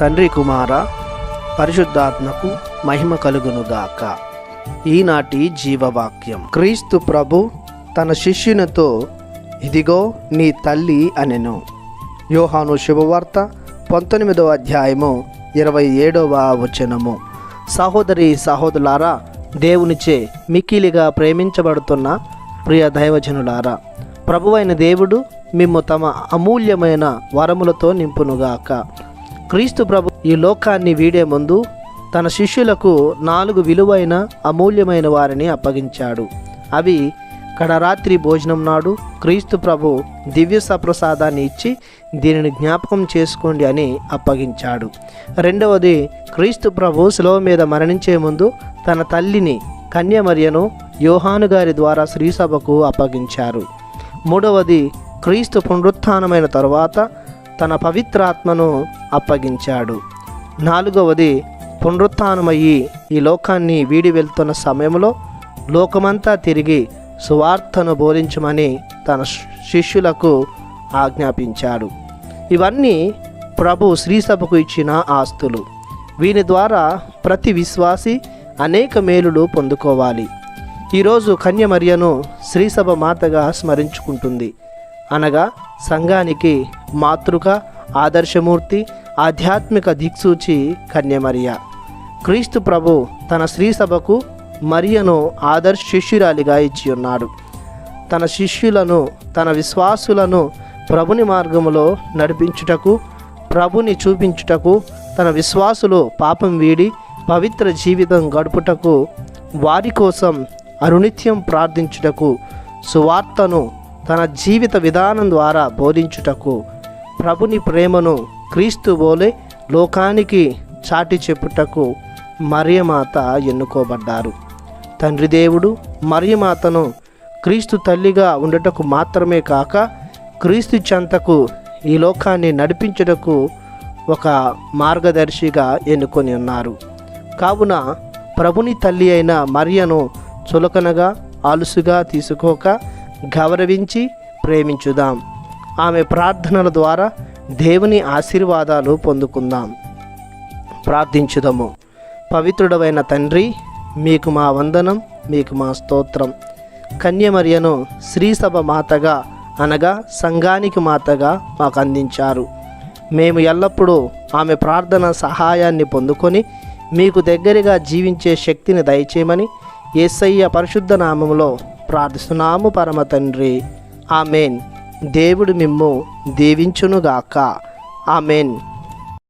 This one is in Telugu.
తండ్రి కుమార పరిశుద్ధాత్మకు మహిమ కలుగునుగాక. ఈనాటి జీవవాక్యం. క్రీస్తు ప్రభు తన శిష్యునితో ఇదిగో నీ తల్లి అనెను. యోహాను శుభవార్త పంతొమ్మిదవ అధ్యాయము ఇరవై ఏడవ వచనము. సహోదరి సహోదరులారా దేవునిచే మిక్కిలిగా ప్రేమించబడుతున్న ప్రియ దైవజనులారా ప్రభువైన దేవుడు మిమ్ము తమ అమూల్యమైన వరములతో నింపునుగాక. క్రీస్తు ప్రభు ఈ లోకాన్ని వీడే ముందు తన శిష్యులకు నాలుగు విలువైన అమూల్యమైన వారిని అప్పగించాడు. అవి కడరాత్రి భోజనం నాడు క్రీస్తు ప్రభు దివ్య సప్రసాదాన్ని ఇచ్చి దీనిని జ్ఞాపకం చేసుకోండి అని అప్పగించాడు. రెండవది క్రీస్తు ప్రభు శిలువ మీద మరణించే ముందు తన తల్లిని కన్యమర్యను యోహాను గారి ద్వారా శ్రీసభకు అప్పగించారు. మూడవది క్రీస్తు పునరుత్థానమైన తరువాత తన పవిత్రాత్మను అప్పగించాడు. నాలుగవది పునరుత్నమయ్యి ఈ లోకాన్ని వీడి వెళ్తున్న సమయంలో లోకమంతా తిరిగి సువార్తను బోధించమని తన శిష్యులకు ఆజ్ఞాపించాడు. ఇవన్నీ ప్రభు శ్రీసభకు ఇచ్చిన ఆస్తులు. వీని ద్వారా ప్రతి విశ్వాసి అనేక మేలులు పొందుకోవాలి. ఈరోజు కన్యమర్యను శ్రీసభ మాతగా స్మరించుకుంటుంది. అనగా సంఘానికి మాతృక ఆదర్శమూర్తి ఆధ్యాత్మిక దిక్సూచి కన్యమరియ. క్రీస్తు ప్రభు తన స్త్రీ సభకు మరియను ఆదర్శ శిష్యురాలిగా ఇచ్చి ఉన్నాడు తన శిష్యులను తన విశ్వాసులను ప్రభుని మార్గములో నడిపించుటకు ప్రభుని చూపించుటకు తన విశ్వాసులు పాపం వీడి పవిత్ర జీవితం గడుపుటకు వారి కోసం అనునిత్యం ప్రార్థించుటకు సువార్తను తన జీవిత విధానం ద్వారా బోధించుటకు ప్రభుని ప్రేమను క్రీస్తు బోలే లోకానికి చాటి చెప్పుటకు మరియమాత ఎన్నుకోబడ్డారు. తండ్రి దేవుడు మరియమాతను క్రీస్తు తల్లిగా ఉండటకు మాత్రమే కాక క్రీస్తు చెంతకు ఈ లోకాన్ని నడిపించుటకు ఒక మార్గదర్శిగా ఎన్నుకొని ఉన్నారు. కావున ప్రభుని తల్లి అయిన మరియను చులకనగా అలుసుగా తీసుకోక గౌరవించి ప్రేమించుదాం. ఆమె ప్రార్థనల ద్వారా దేవుని ఆశీర్వాదాలు పొందుకుందాం. ప్రార్థించుదాము. పవిత్రుడవైన తండ్రి మీకు మా వందనం మీకు మా స్తోత్రం. కన్యమర్యను శ్రీసభ మాతగా అనగా సంఘానికి మాతగా మాకు అందించారు. మేము ఎల్లప్పుడూ ఆమె ప్రార్థన సహాయాన్ని పొందుకొని మీకు దగ్గరగా జీవించే శక్తిని దయచేయమని యేసయ్య పరిశుద్ధ నామంలో ప్రార్థిస్తున్నాము పరమ తండ్రి. ఆమెన్. దేవుడు మిమ్ము దీవించునుగాక. ఆమెన్.